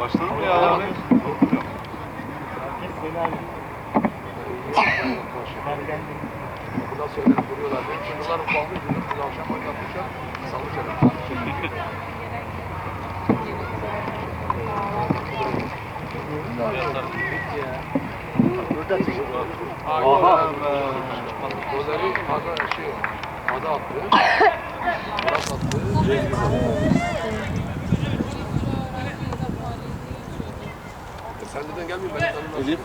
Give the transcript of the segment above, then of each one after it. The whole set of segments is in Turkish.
Başladın mı ya? Bundan sonra. Benim şunlar ufaldı. Yüzüm bir akşam oynatmışlar. Salı şöyle. Aha. Gözleri ada şey, ada attı. E sen neden gelmiyorsun? Ben. Elif.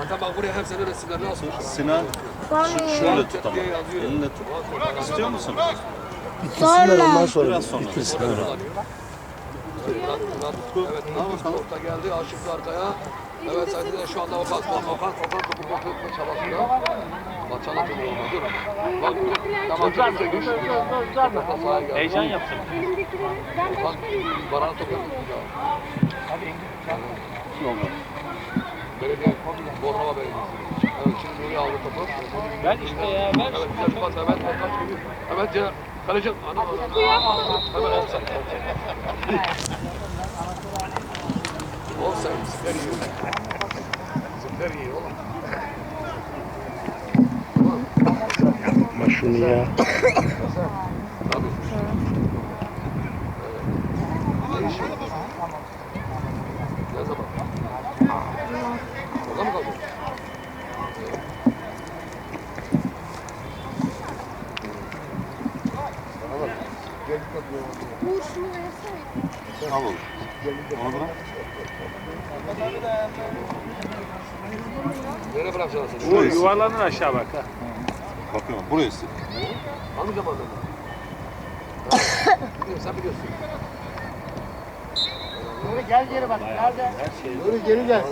Zaten bak buraya hep senin resimlerini asmışlar. Sinan. Şu, şöyle tut ama. Elinle tut. İstiyor musun? Sonra. Biraz sonra. Evet, Murat Orta geldi, aşıktı arkaya. Evet, sen de şu anda Okan, Okan, Okan, Okan topu kontrol çabasında. Bak çala topu oldu, dur. Bak, tamam, güzel güç. Orta sahaya geldi. Heyecan yaptım. Okan, Baran topu tuttu. Belediye, Bornova Belediyesi. Evet, şimdi Nuri aldı topu. Ver işte ya ver. Evet, güzel pas, evet, Ortaç gibi. Evet, Ceren, kaleci, ana, hemen offside. Offside, süper iyi. Süper iyi oğlum. Yapma şunu ya. Tabii. Evet. Ne işi? Ne zaman? Orada mı kaldın? Al oğlum. Onu bırak. Seni? Şurayı sil. Yuvarlanır aşağı bak ha. Bakıyorum. Hangi zamanda mı? Sen biliyorsun. Nuri geri gel.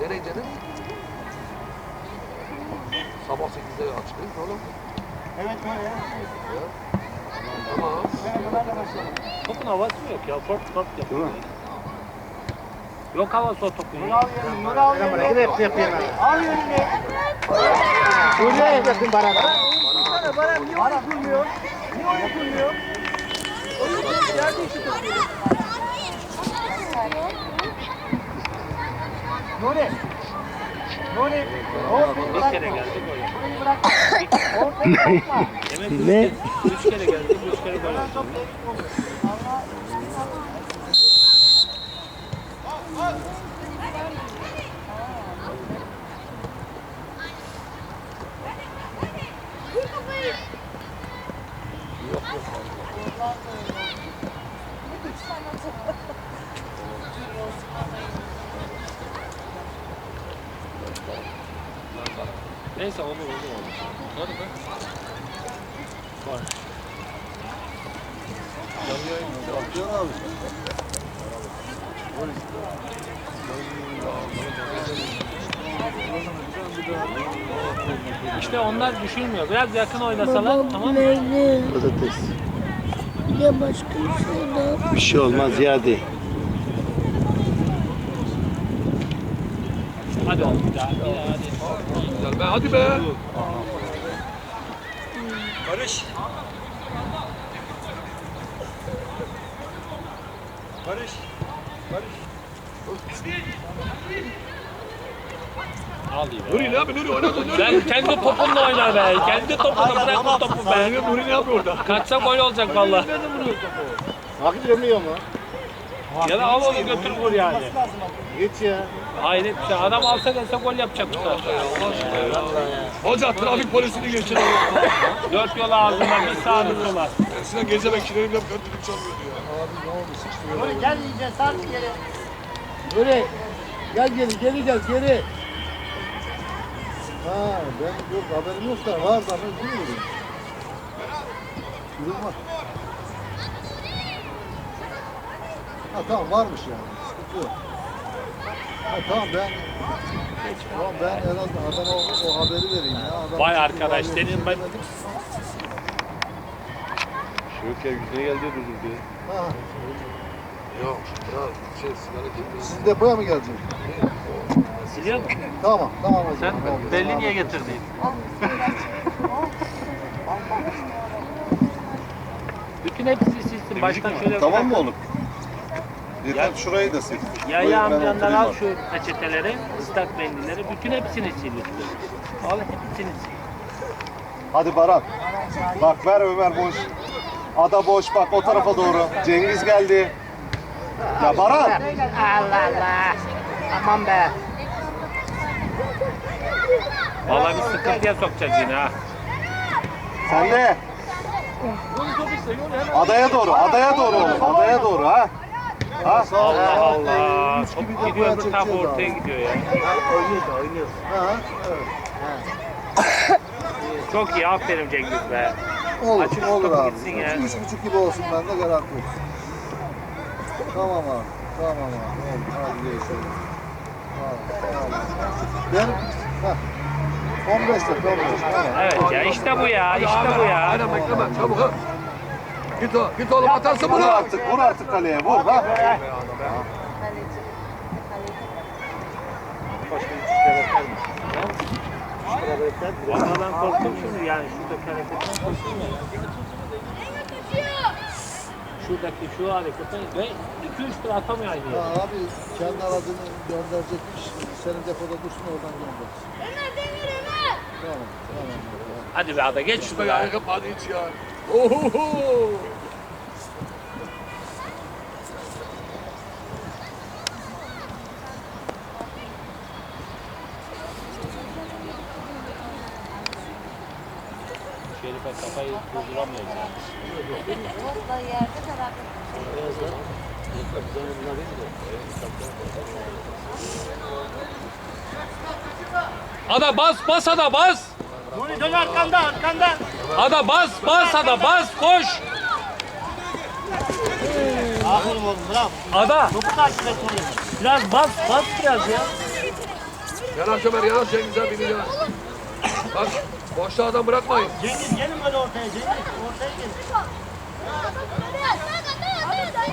Nereye ineceksin? Sabah 8'de açıklıyız oğlum. Evet oraya. Tamam. Topun havası yok ya? Fort fort yapıyor. Yok topun. Nuri al yerini. Nuri al yerini. Hepsi yapayım ben. Al yerini. Nuri yapın bana da. Bana bana niye oynatılmıyor? Niye oynatılmıyor? Oynatılmıyor. Nerede işte topu? Nuri. Nuri. Bir kere bırakma. geldi gol yaptı. Ortayı bırakma. Ortayı bırakma. Demek üç kere, üç kere geldi, üç kere gol Neyse olur olur olur. Hadi be. Var. Bakıyorsun abi. İşte onlar düşünmüyor. Biraz yakın oynasalar tamam mı? Neydi? Patates. Ya başka bir şey daha. Bir şey olmaz Ziyade. Hadi oğlum bir daha. Bir daha hadi. Güzel be, hadi be. Barış. Barış. Barış. Al iyi be. Nuri ne yapıyor? Nuri. Nuri. Sen kendi topunla oyna be. Kendi topunla bırak o topu be. Nuri ne yapıyor orada? Kaçsa gol olacak valla. Hak demiyor mu? Ya da al onu götür vur yani. Geç ya. Hayret bir şey. Adam alsa gelse gol yapacak bu ya. Hoca trafik polisini geçin. Dört yol ağzına bir sağ bir sola. Eskiden gece bekçilerim hep kötülük çalmıyordu ya. Nuri gel iyice sar geri. Nuri gel geri geri gel geri. Ha ben yok haberim yok da var da ben bilmiyorum. Durum var. Ha tamam varmış yani. Sıkıntı yok. Ha tamam ben Tamam ben herhalde adama o, o haberi vereyim ya. Adam Vay arkadaş, senin ben- Şöyle yüzüne geldi durdurdu. Ha, Yok, ya şey sigara siz depoya mı geleceksiniz? Siliyor musun? Tamam, tamam hocam. Sen Oldu, belli tamam. niye getirdin? Bütün hepsini silsin. Baştan şöyle Tamam mı oğlum? Yeter şurayı da sil. Ya ya amcandan al şu peçeteleri, ıslak mendilleri. Bütün hepsini sil. Al hepsini sil. Hadi Baran. Bak ver Ömer boş. Ada boş bak o tarafa doğru. Cengiz geldi. Ya Baran. Allah Allah. Aman be. Vallahi bir sıkıntıya sokacağız yine ha. Sen de. Adaya doğru, adaya doğru oğlum. Adaya doğru ha. Ha? Allah Allah. Top gidiyor tam çekiyordu ortaya gidiyor ya. Oynuyoruz. Ha, evet. Çok iyi aferin Cengiz be. Olur, Açık olur abi. gitsin ya. Üç buçuk gibi olsun bende garanti olsun. Tamam abi, tamam abi. Oldu, hadi görüşürüz. Tamam, tamam. Benim, heh. 15 dakika, 15. Tamam. Evet ya işte bu ya Hadi işte bu ya. Aynen bekleme çabuk ha. Git o, git oğlum atarsın Vur bunu. artık, vur artık kaleye, vur ha. Vallahi ben korktum şimdi yani şuradaki hareketten korktum ya. Şuradaki şu hareketten ve 2-3 tur atamıyor aynı yere. abi kendi aradığını gönderecekmiş. Senin depoda dursun oradan gönder. Tamam, tamam. Hadi be ada geç ya. yakın hadi hiç ya. Ohoho. Ada bas bas ada bas. Nuri dön arkanda, arkanda. Ada bas bas ada bas koş. Aferin oğlum, bravo. Ada Topu takip et oğlum. biraz bas bas biraz ya. Yanaş Ömer yanaş Cengiz'e bir yanaş. Bak boşta adam bırakmayın. Cengiz gelin böyle ortaya, Cengiz. Ortaya gelin.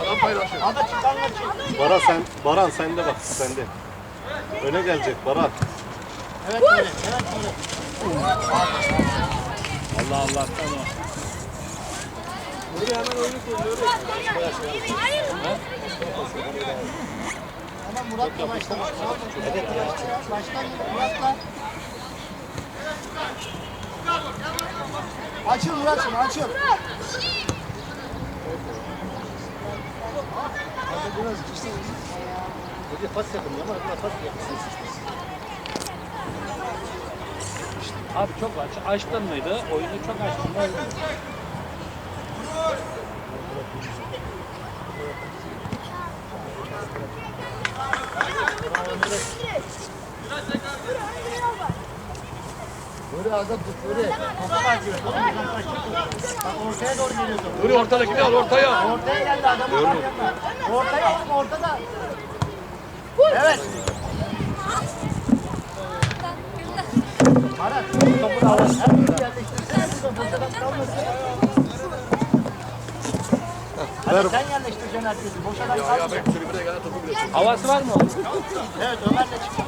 Adam paylaşın. Ada çıkanlar çık. Baran sen, Baran sende bak, sende. Öne gelecek Baran. Evet böyle, evet böyle. Allah Allah tamam. Ama Murat'la başlamış. Evet ya. Baştan Murat'la. Açıl Murat'cığım, açıl. Hadi biraz işte. Hoca pas yapın ama biraz pas yapın. Abi çok aç, açtın mıydı? Oyunu çok açtın mı? Azap tut Nuri. Ortaya doğru geliyorsun. Nuri ortadakini al ortaya. Ortaya geldi adam. Ortaya oğlum ortada. Evet. Aras. Topu al. Her türlü topu. Ortadan kalmasın. Hadi sen yerleştireceksin herkesi. Boş adam Ya ya kalmayacak. Havası var mı? Evet Ömer de çıktı.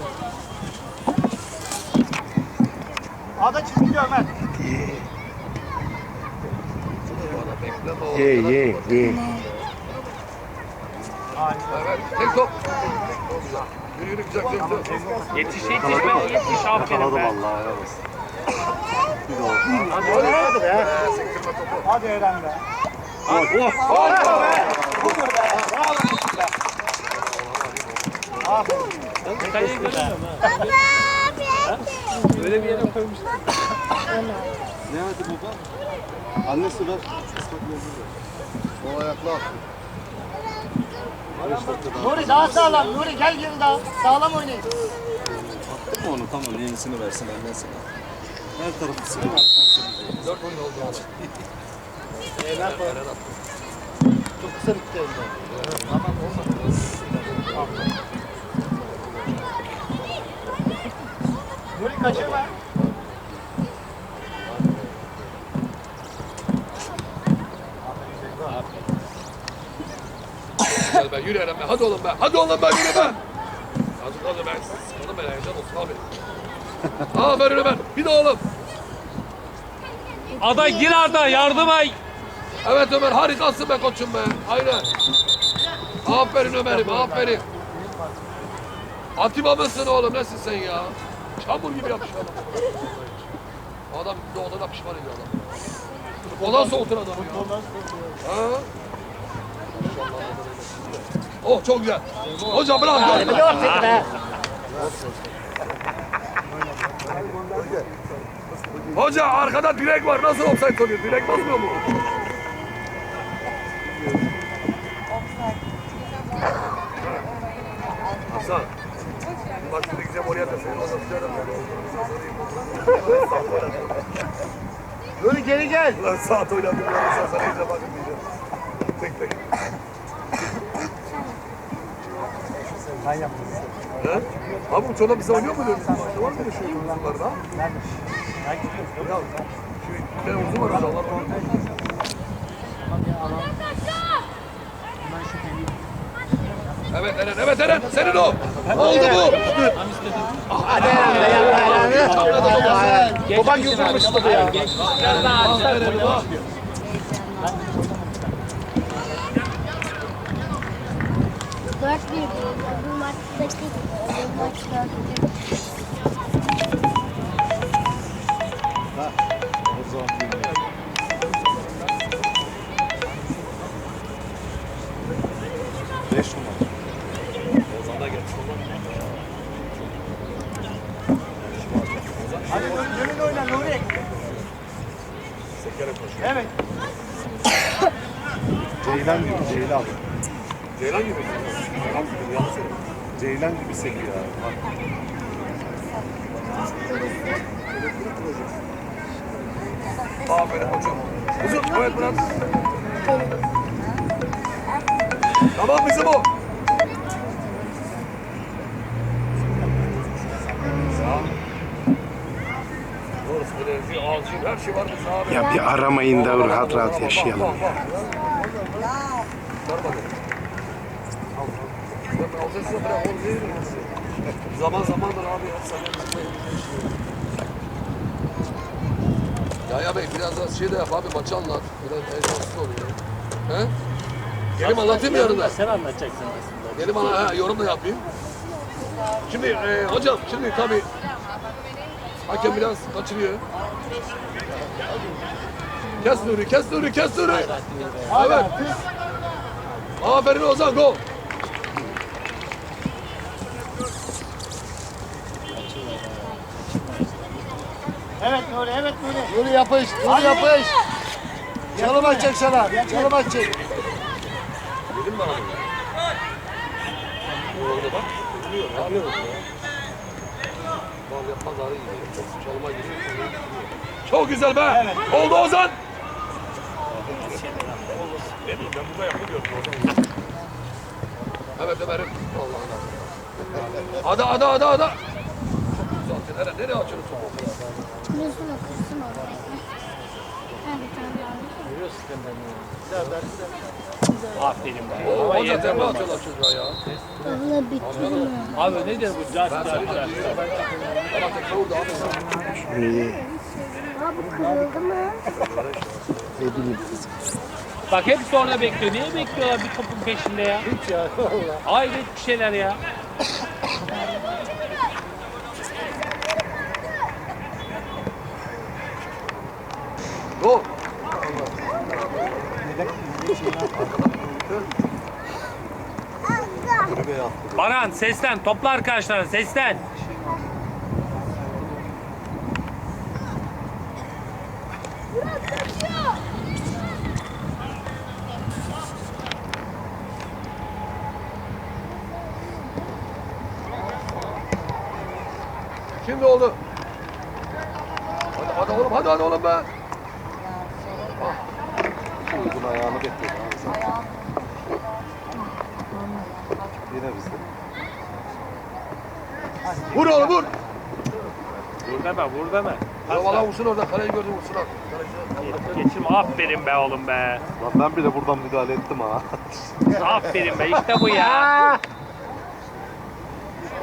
Ada çizgili Ömer. Ye ye ye. Tek top. Çok güzel. Yetiş yetiş be yetiş aferin be. vallahi helal olsun. Hadi hadi be. Hadi Eren be. Kaleye göremiyorum ha. Öyle bir yere koymuşlar. Ne hadi baba? Annesi ver. O ayakla at. Nuri daha sağlam. Nuri gel geri daha. Sağlam oynayın. Attın mı onu? Tamam yenisini versin eline sana. Her tarafı sil. Dört oyun oldu yani. Çok kısa bitti elinde. Nuri yürü Eren be. Hadi oğlum be. Hadi oğlum be yürü be. Hadi Hadi ben sıkıldım ben heyecan olsun abi. Aferin Ömer. Bir de oğlum. Ada gir Arda yardıma. Evet Ömer harikasın be koçum be. Aynen. Aferin Ömer'im aferin. Atiba mısın oğlum nesin sen ya? Çamur gibi yapışkan adam. Adam doğduğuna pişman ediyor adam. Ondan soğutun adamı ya. Ha? Oh çok güzel. Hocam bırak. bırak. Hoca arkada direk var. Nasıl offside oluyor? Direk basmıyor mu? Hasan. Bak şimdi gideceğim oraya da seni tutarım. Nuri geri gel. Lan saat oynadım. Lan bakın diyeceğim. Tek tek. Ben yaptım. He? Abi bu çorba bize oynuyor mu diyorsun? Maçta var mı öyle şey? Ben gittim. Ya tane uzun var. Allah Evet Eren, evet Eren, senin o. Oldu bu. Hadi Eren be yapma Eren. Baban yutulmuş topu ya. Aferin bak. Dört bir bu maçtaki Ceylan gibi sekiyor abi. Bak. Aferin koçum. Uzun, evet Murat. Tamam bizim o. Şey. Ya bir aramayın da rahat rahat yaşayalım. Bak, altı üstüne bırak, onu? Zaman zamandır abi de Ya ya bey biraz daha şey de yap abi maçı anlat. Biraz heyecansız oluyor. He? Gelim anlatayım yarın da? Sen anlatacaksın aslında. Gelim ana, he, yorum da yapayım. Şimdi e, hocam şimdi tabii hakem biraz kaçırıyor. Kes Nuri, kes Nuri, kes Nuri. Evet. Aferin Ozan, gol. Evet Nuri evet Nuri. Nuri yapış, Nuri yapış. Çalım açacak sana, çalım açacak. Dedim mi abi? Orada bak. Duruyor. Ne yapıyoruz ya? Bal yapmaz arı gibi. Çalıma giriyor. Çok güzel be. Oldu Ozan. Ben burada yapamıyorum Ozan. Evet Ömer'im. Allah'ım. Ada ada ada ada. Eren nereye açıyorsun mı kızsın orada? Ha bir tane daha. Aferin be. Oo, hoca baba. atıyorlar çocuğa ya. Abla bitti mi? Abi nedir bu? Bana tekme vurdu abi. Kırıldı mı? Bak hepsi orada bekliyor. Niye bekliyorlar bir topun peşinde ya? Hiç ya. Hayret bir şeyler ya. Baran seslen. Topla arkadaşlar seslen. Şimdi oldu. Hadi hadi oğlum hadi hadi oğlum be. Deme vur deme. Ya valla vursun orada kaleyi gördüm vursun abi. Geçim aferin be oğlum be. Lan ben bile buradan müdahale ettim ha. Aferin be işte bu ya.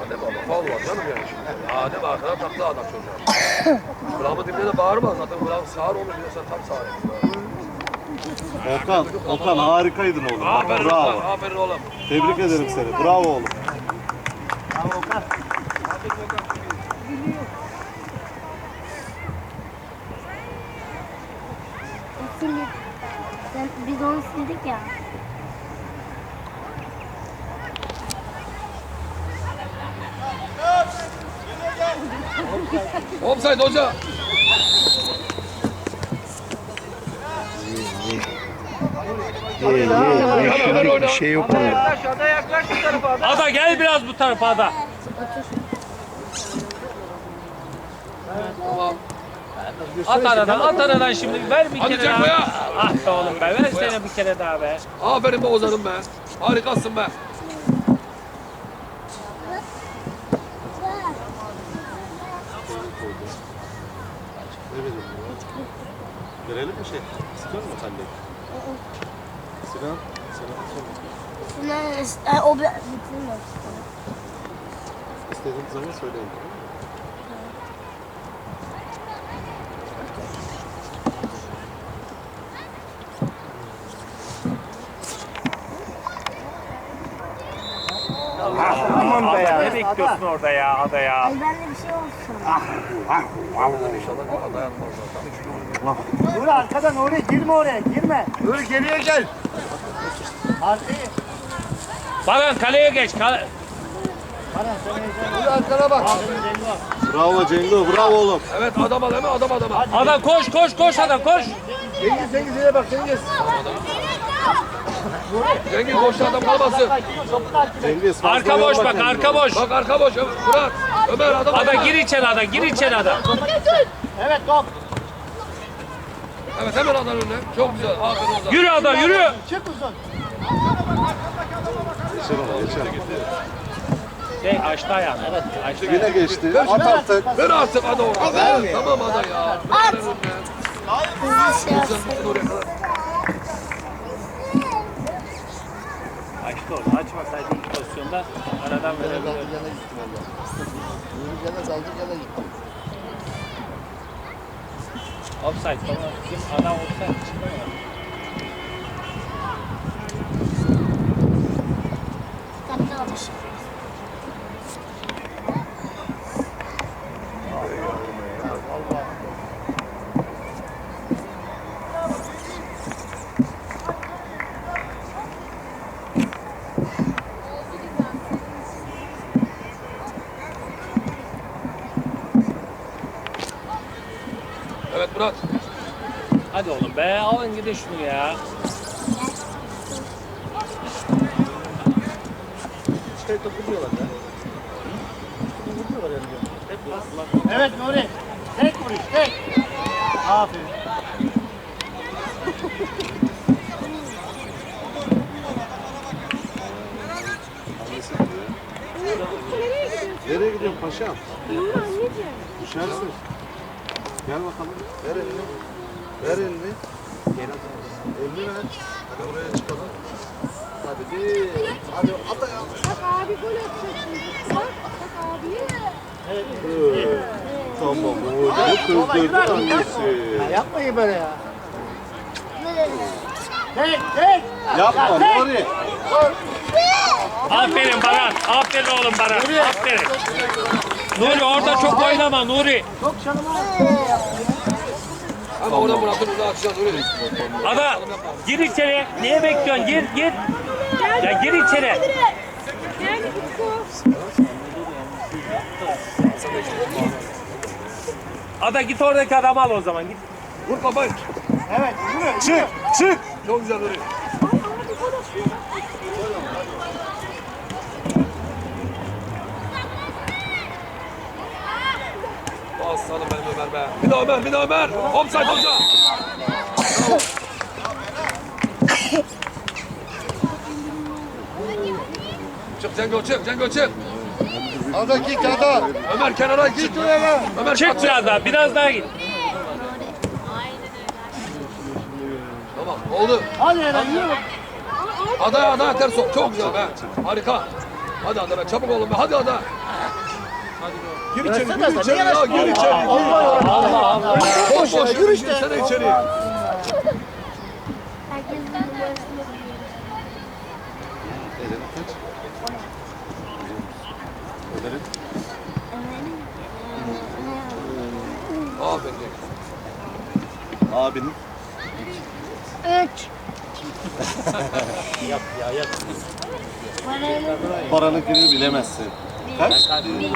Hadi baba faul var canım yani şimdi. Mi arkadan taktı adam çocuğa. Kulağımın dibine de bağırmaz zaten kulağım sağır olur bir de sen tam sağır. Okan, Okan harikaydın oğlum. Aferin Bravo. Bravo. aferin oğlum. Tebrik ederim seni. Bravo oğlum. Şimdi sen, biz onu sildik ya. Offside hoca. Ye şimdilik bir şey yok. Yaklaş ada yaklaş bu tarafa ada. Ada gel biraz bu tarafa Ada. Tamam. At aradan at aradan şimdi ver bir Hadi kere Cenk daha. Boya. Ah be oğlum be versene bir kere daha be. Aferin be Ozan'ım be. Harikasın be. Verelim mi şey? Musun sen de? Sinan, Sinan, Sinan, o bir bitirmiyor. istediğin zaman söyleyin. Aman be ya. Ne bekliyorsun orada ya Ada ya? Ay bende bir şey olsun. İnşallah bir aday atmaz zaten. Nuri arkadan Nuri girme oraya girme. Nuri geriye gel. Arkayı. Baran kaleye geç. Kale... Nuri arkana bak. Bravo Cengo, bravo oğlum. Evet adam hemen adam adama. Ada koş koş koş Ada koş. Cengiz Cengiz'e bak Cengiz. Cengiz boşta adam kalmasın. Arka boş bak arka boş. Bak arka boş. Murat. Ömer adam Ada gir içeri Ada gir içeri Ada. Evet top. Evet hemen adam önüne. Çok güzel. Aferin Ozan. Yürü Ada yürü. Çık uzun. Geçer ona, geçer. Şey açtı ayağını. Evet açtı Yine geçti. At artık. Ver artık ada orada. Tamam ada ya. At. Hızlı şey yapsın. Oraya Açtı orada. Açmasaydı ilk pozisyonda aradan verebilirdi. Yana gitti valla. Nuri gene daldı gene gitti. Offside falan. Kim adam offside çıktı mı? Dikkatli olmuş. Evet Murat. Hadi oğlum be alın gidin şunu ya. Şey topu vuruyorlar ya. Topu vuruyorlar yani. Hep Evet Nuri. Tek vuruş tek. Aferin. Nereye gidiyorsun paşam? Düşersin. Gel bakalım. Ver elini. Ver elini. Elini ver. Hadi oraya çıkalım. Hadi bir. Hadi at ayağını. Bak abi gol atacaksın. Bak, bak abi. Tamam oğlum. Kızdırdı annesi. Ya yapmayın böyle ya. Tek tek. Yapma Nuri. Aferin Baran. Aferin oğlum Baran. Aferin. Nuri orada çok oynama Nuri. Çok canıma. Ama orada Murat'ın uzağa atacağız öyle. Ada gir içeri. Niye bekliyorsun? Gir gir. Ya gir içeri. Ada git oradaki adamı al o zaman. Git. Vur kafayı. Evet. Çık çık. Çok güzel vuruyor. Aslanım benim Ömer be. Bir daha Ömer, bir daha Ömer. Offside hoca. Çık Cengo çık, Cengo çık. Ada git ada. Ömer kenara git. Ömer Çık kaç. biraz daha. Biraz daha git. Tamam oldu. Hadi Eren yürü. Ada ada ters sok. Çok güzel be. Harika. Hadi ada be çabuk olun be. Hadi ada. Gir içeri, gir içeri ya, gir içeri. Allah Allah. Boş boş, gir işte. Sen içeri. Herkesin numarasını biliyor. Ederim kaç? Ederim. Aferin. Abinin. Üç. Paranın günü bilemezsin. Kaç? Bir.